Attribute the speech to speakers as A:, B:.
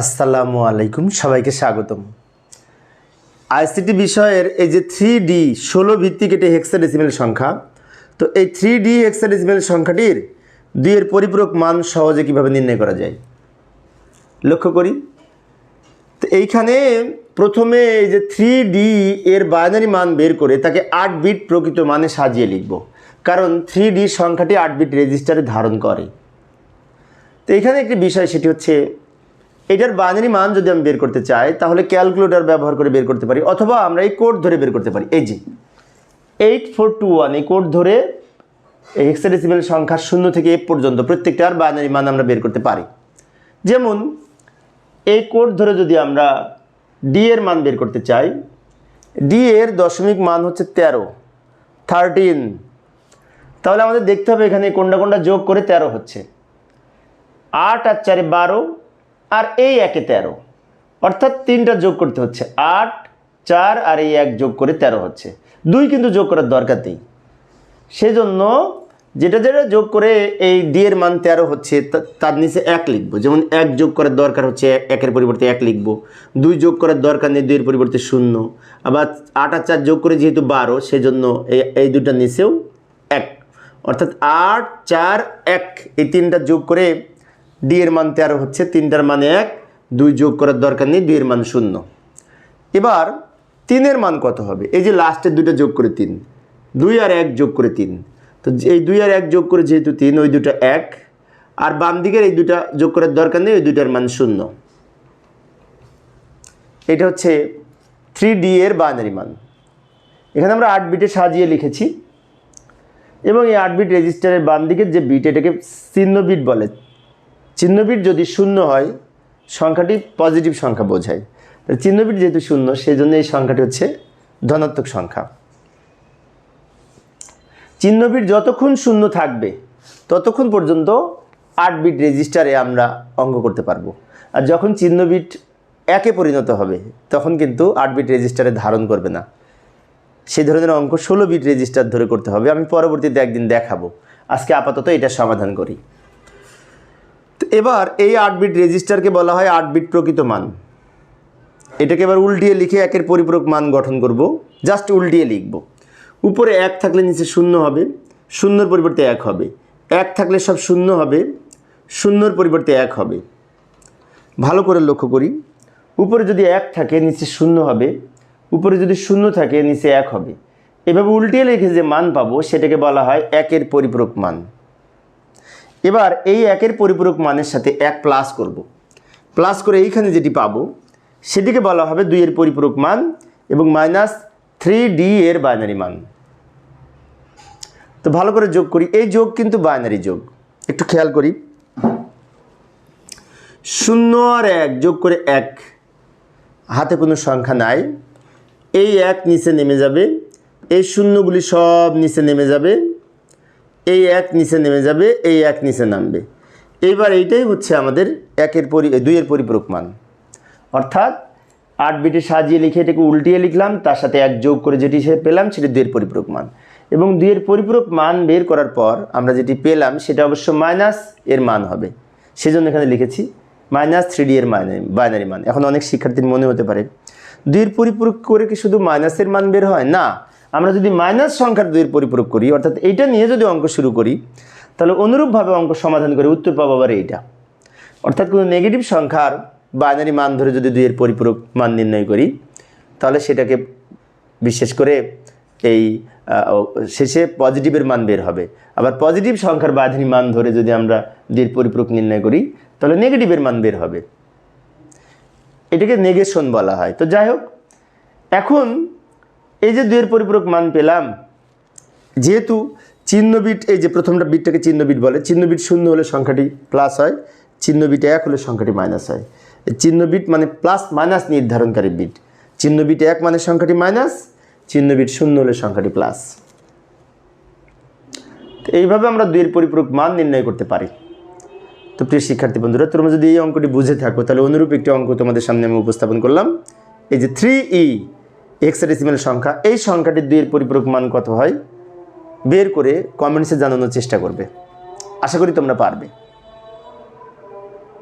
A: আসসালামু আলাইকুম, সবাইকে স্বাগতম। আইসিটি বিষয়ের এই যে থ্রি ডি ষোলো ভিত্তিক এটি হেক্সাডেসিমেল সংখ্যা, তো এই থ্রি ডি হেক্সাডেসিমেল সংখ্যাটির দুইয়ের পরিপূরক মান সহজে কীভাবে নির্ণয় করা যায়? লক্ষ্য করি। তো এইখানে প্রথমে এই যে থ্রি ডি এর বাইনারি মান বের করে তাকে আট বিট প্রকৃত মানে সাজিয়ে লিখব, কারণ থ্রি ডি সংখ্যাটি আট বিট রেজিস্টারে ধারণ করে। তো এখানে একটি বিষয়, সেটি হচ্ছে এটার বাইনারি মান যদি আমি বের করতে চাই, তাহলে ক্যালকুলেটর ব্যবহার করে বের করতে পারি, অথবা আমরা এই কোড ধরে বের করতে পারি। এই যে এইট ফোর টু ওয়ান এই কোড ধরে এই সংখ্যা শূন্য থেকে এ পর্যন্ত প্রত্যেকটার বাইনারি মান আমরা বের করতে পারি। যেমন, এই কোড ধরে যদি আমরা ডি এর মান বের করতে চাই ডি এর দশমিক মান হচ্ছে তেরো থার্টিন তাহলে আমাদের দেখতে হবে এখানে কোনটা কোনটা যোগ করে তেরো হচ্ছে। আট আর চারে বারো আর এই একে তেরো। অর্থাৎ তিনটা যোগ করতে হচ্ছে। আট, চার আর এই এক যোগ করে তেরো হচ্ছে। দুই কিন্তু যোগ করার দরকার নেই। সেজন্য যেটা যেটা যোগ করে এই ডি এর মান তেরো হচ্ছে তার নিচে এক লিখব। যেমন এক যোগ করার দরকার হচ্ছে এক- একের পরিবর্তে এক লিখব। দুই যোগ করার দরকার নেই, দুইয়ের পরিবর্তে শূন্য। আবার আট আর চার যোগ করে যেহেতু বারো, সেজন্য এই এই দুটার নিচেও এক। অর্থাৎ আট, চার, এক, এই তিনটা যোগ করে ডি এর মান তেরো হচ্ছে, তিনটার মানে এক, দুই যোগ করার দরকার নেই, দুইয়ের মান শূন্য। এবার তিনের মান কত হবে? এই যে লাস্টের দুটো যোগ করে তিন, দুই আর এক যোগ করে তিন। তো এই দুই আর এক যোগ করে যেহেতু তিন, ওই দুটো এক, আর বাম দিকের এই দুটা যোগ করার দরকার নেই, ওই দুটার মান শূন্য। এটা হচ্ছে থ্রি ডি এর বাইনারি মান। এখানে আমরা আট বিটে সাজিয়ে লিখেছি, এবং এই আট বিট রেজিস্টারের বাম দিকের যে বিট, এটাকে চিহ্ন বিট বলে। চিহ্ন বিট যদি শূন্য হয়, সংখ্যাটি পজিটিভ সংখ্যা বোঝায়। তাহলে চিহ্ন বিট যেহেতু শূন্য সেই জন্য এই সংখ্যাটি হচ্ছে ধনাত্মক সংখ্যা। চিহ্নবিট যতক্ষণ শূন্য থাকবে, ততক্ষণ পর্যন্ত আট বিট রেজিস্টারে আমরা অঙ্ক করতে পারব। আর যখন চিহ্নবিট একে পরিণত হবে, তখন কিন্তু আট বিট রেজিস্টারে ধারণ করবে না। সেই ধরনের অঙ্ক ষোলো বিট রেজিস্টার ধরে করতে হবে। আমি পরবর্তীতে একদিন দেখাবো। আজকে আপাতত এটা সমাধান করি। এবার এই আট বিট রেজিস্টারকে বলা হয় আট বিট প্রকৃত মান। এটাকে এবার উল্টিয়ে লিখে একের পরিপূরক মান গঠন করব। জাস্ট উল্টিয়ে লিখব। উপরে এক থাকলে নিচে শূন্য হবে, শূন্যর পরিবর্তে এক হবে। এক থাকলে সব শূন্য হবে, শূন্যর পরিবর্তে এক হবে। ভালো করে লক্ষ্য করি। উপরে যদি এক থাকে, নিচে শূন্য হবে। উপরে যদি শূন্য থাকে, নিচে এক হবে। এভাবে উল্টিয়ে লিখে যে মান পাবো, সেটাকে বলা হয় একের পরিপূরক মান। এবার এই একের পরিপূরক মানের সাথে এক প্লাস করব। প্লাস করে এইখানে যেটি পাবো, সেটিকে বলা হবে দুইয়ের পরিপূরক মান এবং মাইনাস থ্রি ডি এর বাইনারি মান। তো ভালো করে যোগ করি। এই যোগ কিন্তু বাইনারি যোগ। একটু খেয়াল করি। শূন্য আর এক যোগ করে এক, হাতে কোনো সংখ্যা নাই। এই এক নিচে নেমে যাবে, এই শূন্যগুলি সব নিচে নেমে যাবে। এই এক নিচে নেমে যাবে, এই এক নিচে নামবে। এইবার এইটাই হচ্ছে আমাদের একের পরি দুইয়ের পরিপূরক মান। অর্থাৎ আট বিটে সাজিয়ে লিখে এটাকে উল্টিয়ে লিখলাম, তার সাথে এক যোগ করে যেটি সে পেলাম, সেটি দুইয়ের পরিপূরক মান। এবং দুইয়ের পরিপূরক মান বের করার পর আমরা যেটি পেলাম, সেটা অবশ্য মাইনাস এর মান হবে। সেজন্য এখানে লিখেছি মাইনাস থ্রি ডি এর বাইনারি মান। এখন অনেক শিক্ষার্থীর মনে হতে পারে, দুইয়ের পরিপূরক করে কি শুধু মাইনাসের মান বের হয়? না আমরা যদি মাইনাস সংখ্যার দুইয়ের পরিপূরক করি, অর্থাৎ এইটা নিয়ে যদি অঙ্ক শুরু করি, তাহলে অনুরূপভাবে অঙ্ক সমাধান করে উত্তর পাবো আবার এইটা। অর্থাৎ কোনো নেগেটিভ সংখ্যার বাইনারি মান ধরে যদি দুইয়ের পরিপূরক মান নির্ণয় করি, তাহলে সেটাকে বিশেষ করে এই শেষে পজিটিভের মান বের হবে। আবার পজিটিভ সংখ্যার বাইনারি মান ধরে যদি আমরা দুইয়ের পরিপূরক নির্ণয় করি, তাহলে নেগেটিভের মান বের হবে। এটাকে নেগেশন বলা হয়। তো যাই হোক, এখন এই যে দুইয়ের পরিপূরক মান পেলাম, যেহেতু চিহ্নবিট, এই যে প্রথমটা বিটটাকে চিহ্নবিট বলে, চিহ্নবিট শূন্য হলে সংখ্যাটি প্লাস হয় চিহ্ন বিট এক হলে সংখ্যাটি মাইনাস হয়। চিহ্নবিট মানে প্লাস মাইনাস নির্ধারণকারী বিট। চিহ্ন বিট এক মানে সংখ্যাটি মাইনাস চিহ্নবিট শূন্য হলে সংখ্যাটি প্লাস এইভাবে আমরা দুইয়ের পরিপূরক মান নির্ণয় করতে পারি। তো প্রিয় শিক্ষার্থী বন্ধুরা, তোমরা যদি এই অঙ্কটি বুঝে থাকো, তাহলে অনুরূপ একটি অঙ্ক তোমাদের সামনে আমি উপস্থাপন করলাম। এই যে থ্রি ই এক্সাডেসিমেল সংখ্যা, এই সংখ্যাটির দুইয়ের পরিপূরক মান কত হয়? বের করে কমেন্টসে জানানোর চেষ্টা করবে। আশা করি তোমরা পারবে।